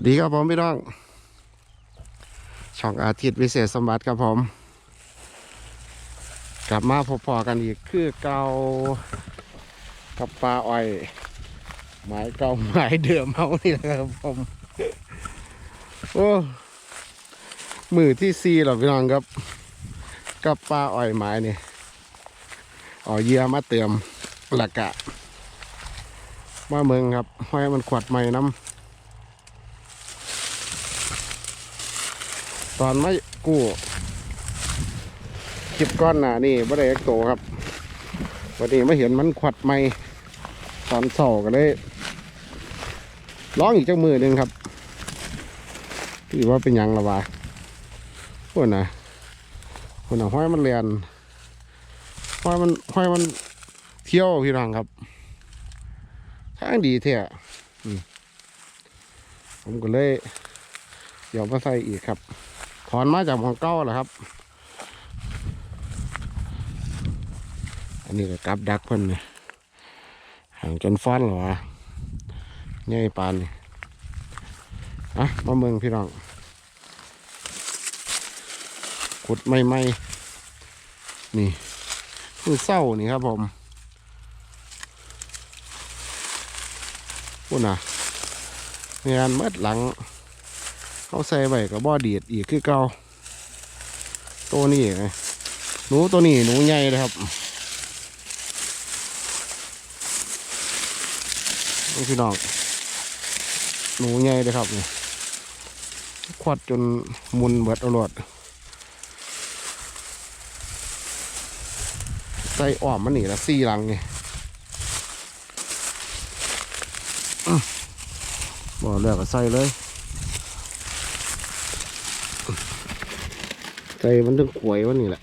วัสดีครับผมพี่น้อง ช่องอาทิตย์วิเศษสมบัติครับผม กลับมาพบพอกันอีกคือเก่ากับปลาอ้อย หมายเก่าหมายเดิมเฮานี่แหละครับผม โอ้ มือที่ซีหรอพี่น้องครับ กับปลาอ้อยไม้นี่เอเยื่อมาเติมหลักกะ มาเมืองครับให้มันขวดใหม่น้ำ ตอนไม่กู้คลิปก้อนหนานี่ไม่ได้เอ็กโตครับวันนี้ไม่เห็นมันขวดใหม่ตอนเสาก็เลยร้องอีกจักมือหนึ่งครับถือว่าเป็นยังละวะพวกนะพวกนะห้อยมันเรียนห้อยมันห้อยมันเที่ยวพี่น้องครับทางดีเท่อะผมก็เลยเดี๋ยวมาใส่อีกครับ ถอนมาจากของเก้าแหละครับ อันนี้ก็กลับดักเพิ่นเนี่ยห่างจนฟ้อนเหรอวะใหญ่ปานนี่อะมาเมืองพี่น้อง ขุดไม่ไม่นี่คือเศร้านี่ครับผมพูดนะงานมัดหลัง เขาใส่ไว้กับบ่อดีดอีกคือเก่าตัวนี้ไงหนูตัวนี้หนูใหญ่เลยครับนี่พี่น้องหนูใหญ่เลยครับนี่ควัดจนมุนเบิดเอารวดใส่อ้อมมันนี่ละสี่ลังนี่บ่เลือกก็ใส่เลย ใส่มันถึงขวยวันนี้แหละ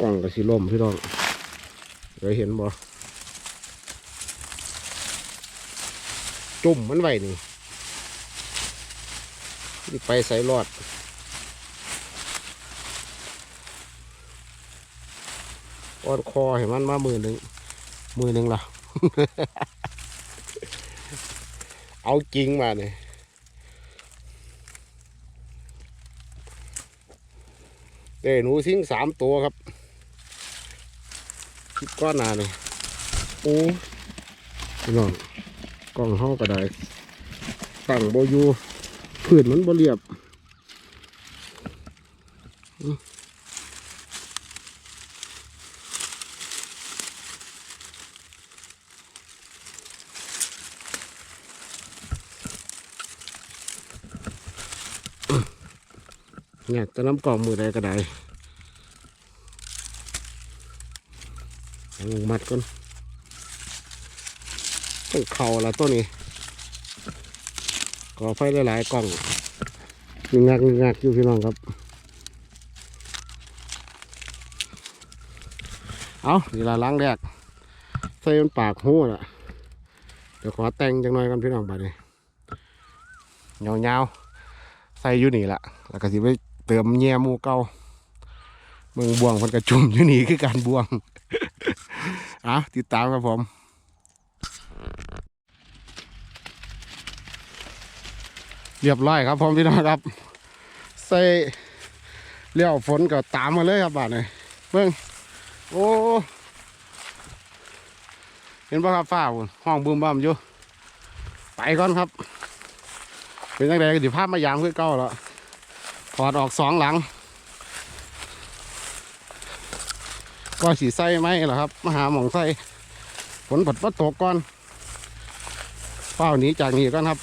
กล่องกับสีลมพี่น้องเคยเห็นบ่จุ่มมันไว้นี่นี่ไปใส่รอดอ้อนคอเห็นมันมามือหนึ่งมือหนึ่งละเอาจริงมาเนี่ย เด้หนูทิ้งสามตัวครับคิดก้อนหนาเนี่ยโอ้พี่น้องกล้องห้องกระไดตั้งโบยูพื้นมันบ่เรียบ เนี่ยจะน้ำกล่องมือใดก็ได้เอาลงมัดก่อนต้องเข่าละตัวนี้ก่อไฟหลายๆกล่องมีงักมีงักอยู่พี่น้องครับ เอาเวลาล้างแรกใส่มันปากหูล่ะเดี๋ยวขอแต่งจังหน่อยกันพี่น้องไปเลยเงาๆใส่อยู่นี่แหละแล้วก็สิไป เติมแย่มูเก่าเมืองบวงมันกระจุมอยู่นี่คือการบวงอะติดตามครับผมเรียบร้อยครับผมพี่น้องครับ ใส่เลี้ยวฝนก็ตามมาเลยครับบานี้เบิ่งโอ้ เห็นป่ะครับฟ้าห้องบึมบ้ามอยู่ ไปก่อนครับ เป็นยังไงก็สิภาพมายามคือเก่าแล้ว ถอดออกสองหลัง ก็สีไส้ไหมเหรอครับมาหาหมองไส้ฝนผดวัดตกก่อนเฝ้าหนีจากนี้ก่อนครับ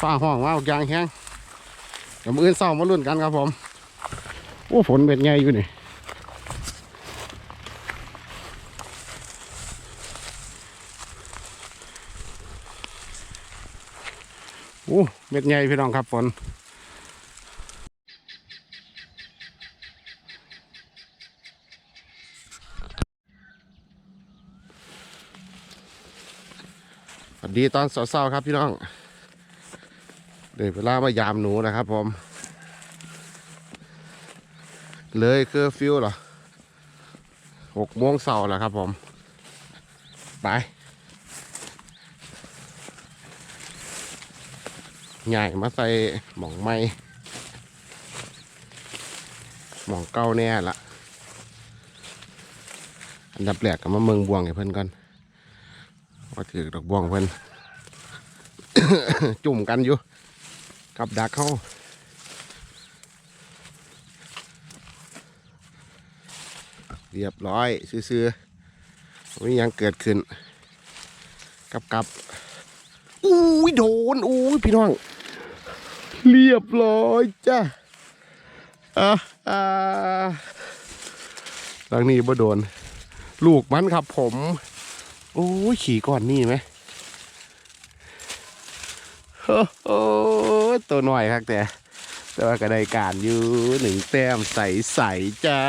ฝ้าห้องว่าออกยางแห้งเดี๋ยวมืออื่นเศร้ามาลุ้นกันครับผมโอ้ฝนเป็นไงอยู่นี่ โอ้ เม็ดใหญ่พี่น้องครับฝนสวัสดีตอนเช้าๆครับพี่น้องเดี๋ยวเวลามายามหนูนะครับผม เลยคือฟิวเหรอหกโมงเสาร์แล้วครับผม ไป ใหญ่มาใส่หมองไม้หมองเก้าแน่ละอันดับแรกก็มาเมืองบวงให้เพิ่อนก่อนว่าถือดอกบวงเพิ่อนจุ่มกันอยู่กับดักเข้าเรียบร้อย ซื่อๆไม่ยังเกิดขึ้น กับกับ อุ้ยโดนอุ้ยพี่น้อง เรียบร้อยจ้ะอะอ่าหลังนี้บ่โดน ลูกมันครับผม โอ้ยขี่ก่อนนี่ไหมโอ้ตัวหน่อยครับแต่ แต่ว่าก็ได้การอยู่หนึ่งแต้มใสใสๆจ้า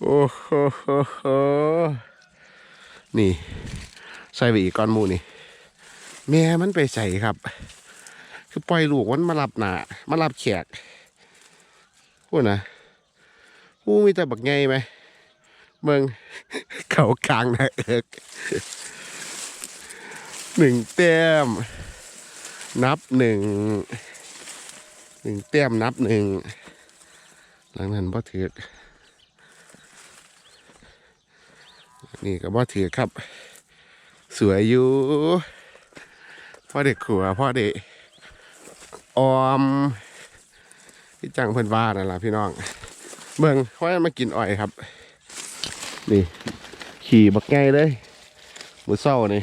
โอ้โหโหโหนี่ ใส่ไปอีกก้อนมูนี่ แม่มันไปใส่ครับ คือปล่อยลูกมันมารับหนามารับแขกพูดนะหูมีแต่บักไงไหมเมืองเขากลางนะเอิกหนึ่งแต้ม นับหนึ่งหนึ่งแต้มนับหนึ่งหลังนั้นบ่ถือนี่ก็บ่ถือครับ สวยอยู่ พ่อเด็กขัวพ่อเด็กออมพี่จังเพิ่อนว่านั่นล่ะพี่น้อง เบิ่งเขาให้มากินอ้อยครับ นี่ ขี่บักไงเลยมือเศร้านี่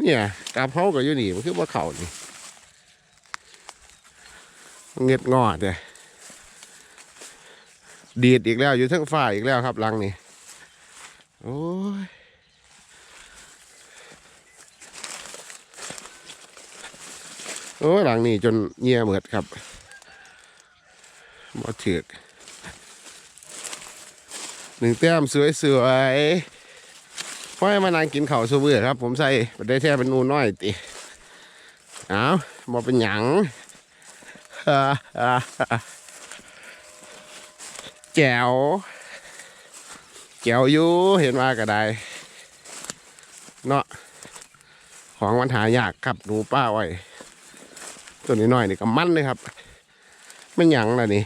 เนี่ยกาบเขาก็อยู่นี่มันคือว่าเขานี่เงียดงอดเลยดีดอีกแล้วอยู่ทั้งฝ่ายอีกแล้วครับลังนี่โอ้ย โอ้หลังนี่จนเงียเหมือดครับบ่ถือกหนึ่งแต้มสวยๆพ่อให้มานางกินเข้าวซูเบือครับ ผมใส่ได้แท้เป็นนูน้อยติเอาบอเป็นหยังฮ่าฮ่าฮ่าแจ๋วแจ๋วอยู่เห็นว่าก็ได้เนาะของมันหายากครับหนูป้าไว้ ตัวนี้น้อยนี่ก็มันเลยครับไม่หยังล่ะนี่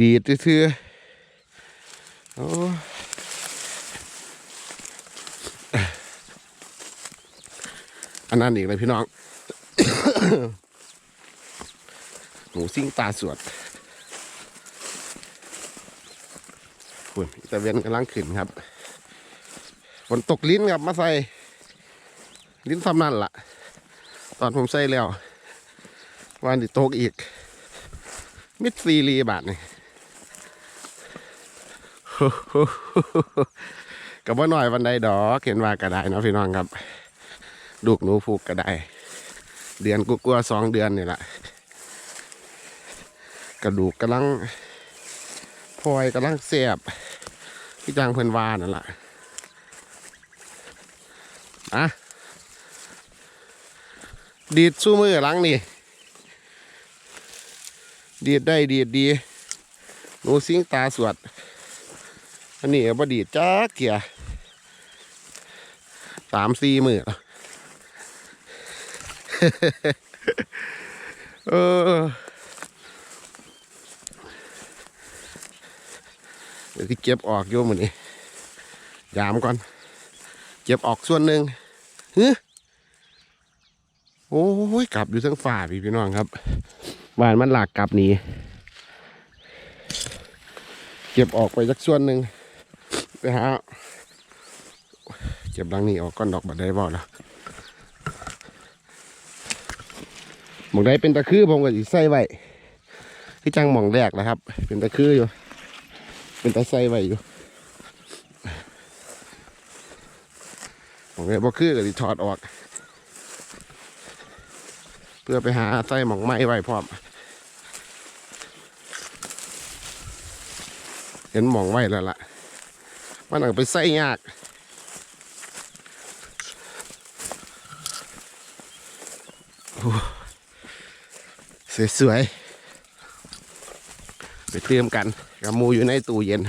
ดีดซื่อๆโอ้อันนั้นอีกเลยพี่น้อง หมูซิ่งตาสวดฝุ่นตะเวนกำลังขึ้นครับฝนตกลิ้นครับมาใส่ ลิ้นทำนั่นละ่ะ ตอนผมใส่แล้ว วันที่ตกอีก มิดซีรีบาทนี่กับว่าหน่อยวันใดดอกเห็นว่าก็ได้เนาะพี่น้องครับลูกหนูผูกก็ได้เดือนกูกลัวสองเดือนนี่แหละกระดูกกำลังพลอยกำลังเสียบพี่จางเพื่อนวานั่นแหละอะดีดสู้มือหลังนี่ ดีดได้ดีดดีหนูสิงตาสวด อันนี้บดีดจ้าเกียสามสี่หมือแล้วเออเดี๋ยวที่เก็บออกโยมอนนี้ยามก่อน เก็บออกส่วนหนึ่งฮึโอ้ยกลับอยู่ทั้งฝ่าพี่พี่น้องครับ บานมันหลากกลับหนีเก็บออกไปสักส่วนหนึ่งไปหาเก็บรังนี้ออกก้อนดอกบัดได้บ่แล้วหมองได้เป็นตะคือผมก็สิใส่ไว้ที่จังหมองแรกนะครับ เป็นตะคืออยู่ เป็นตะใส่ไว้อยู่หมองได้บ่คือก็สิถอดออก เพื่อไปหาใส่หมองไม้ไว้พร้อม ห็นหมองไว้แล้วล่ะ มันเอาไปใส่ยากสวยๆ ไปเตรียมกันกับมูอยู่ในตู้เย็น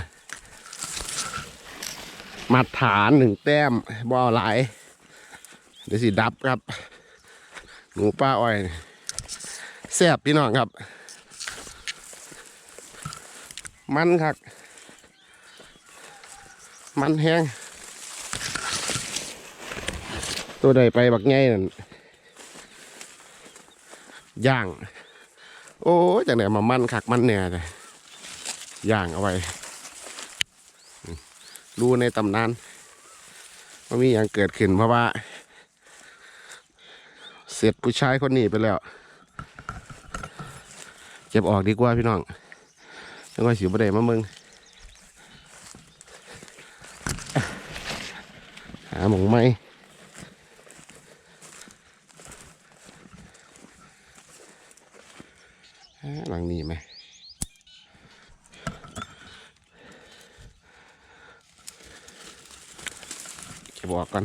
มาฐานหนึ่งแต้มบ่อหลาย เดี๋ยวสิดับครับหนูป้าอ้อยแซ่บพี่น้องครับ มันครับ มันแห้งตัวใดไปบักไงนั่นย่าง โอ้ยจากไหนมามันคักมันเนี่ยเลยย่างเอาไว้รู้ในตำนานว่ามีอย่างเกิดขึ้นเพราะว่า เสร็จผู้ชายคนนี้ไปแล้ว เก็บออกดีกว่าพี่น้องจังว่าสิบประเดี๋ยวมามึงาหมองไมหาหลังนี้ไหมจะบอกกัน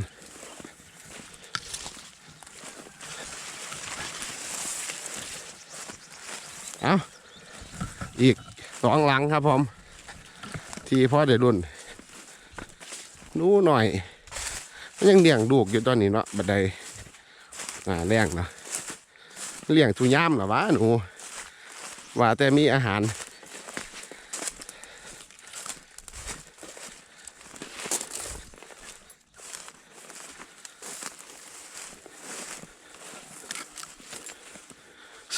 เอาอีกสองหลังครับผม ที่พ่อเดือรุ่นนู้หน่อย ยังเลี้ยงลูกอยู่ตอนนี้เนาะบัดใดอ่าเลี้ยงเนาะเลี้ยงทุย่ามเหรอวะหนูว่าแต่มีอาหาร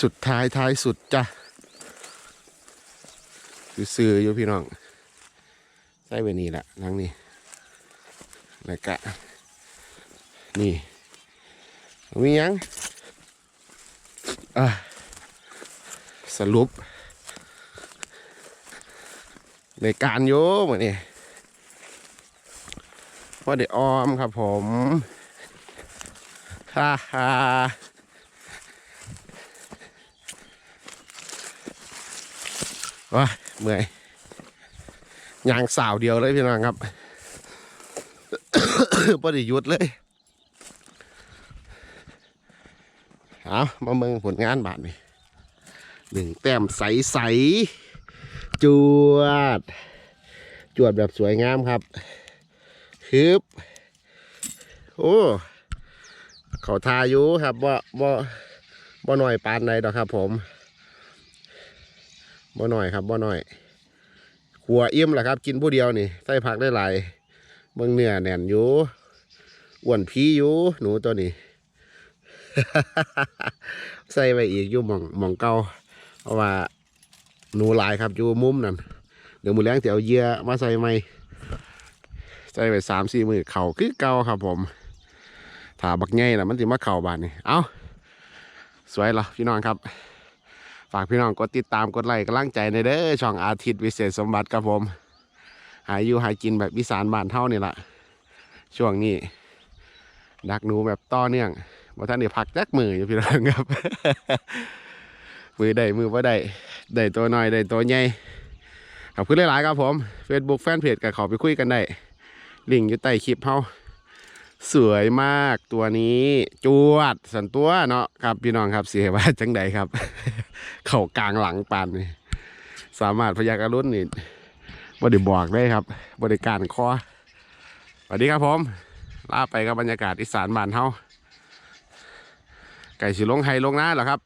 สุดท้ายท้ายสุดจ้ะซื้ออยู่พี่น้องใส่ไว้นี่แหละทั้งนี้แล้วก็ นี่มียังอะสรุปในการโยเหมือนนี่ว่าเดี๋ยวออมครับผมฮ่าฮ่าว้าเมื่อยยางสาวเดียวเลยพี่น้องครับพอดียุดเลย เอามาเมืองผลงานบาทนี่หนึ่งแต้มใสๆจวด จวดแบบสวยงามครับฮึบโอ้เขาทาอยู่ครับบ่บ่าบ่หน่อยปานใดดอกครับ ผมบ่หน่อยครับบ่หน่อยขัวอิ่มแหละครับ กินผู้เดียวนี่ใส่ผักได้หลายเบิ่งเนื้อแน่นอยู่อ้วนพีอยู่หนูตัวนี้ ใส่ไปอีกอยู่หมองหมองเก่าเพราะว่าหนูหลายครับอยู่มุมนั่นเดี๋ยวมือแรงจะเอาเยื่อมาใส่ใหม่ใส่ไปสามสี่มือเข่าคือเก่าครับ ผมถ้าบักไงนะมันจะมาเข่าบานนี่เอาสวยเหรอพี่น้องครับ ฝากพี่น้องกดติดตามกดไลค์กำลังใจในเด้อช่องอาทิตย์วิเศษสมบัติครับผม หาอยู่หากินแบบอีสานบ้านเท่านี่แหละช่วงนี้ ดักหนูแบบต่อเนื่อง ว่าท่านเดี๋ยวพักจักมืออยู่พี่น้องครับ มือได้มือว่าได้ได้ตัวน้อยได้ตัวใหญ่ขอบคุณหลายๆครับผม Facebook แฟนเพจกับขอไปคุยกันได้ ลิงก์อยู่ใต้คลิปเฮาสวยมากตัวนี้จวดสันตัวเนาะครับพี่น้องครับเสียว่าจังใดครับ เข่ากลางหลังปานนี่สามารถพยากรุณนี่บริบอกได้ครับ บริการคอสวัสดีครับผมลาไปกับบรรยากาศอีสานบ้านเฮา ไก่สิลงไฮลงน้าเหรอครับ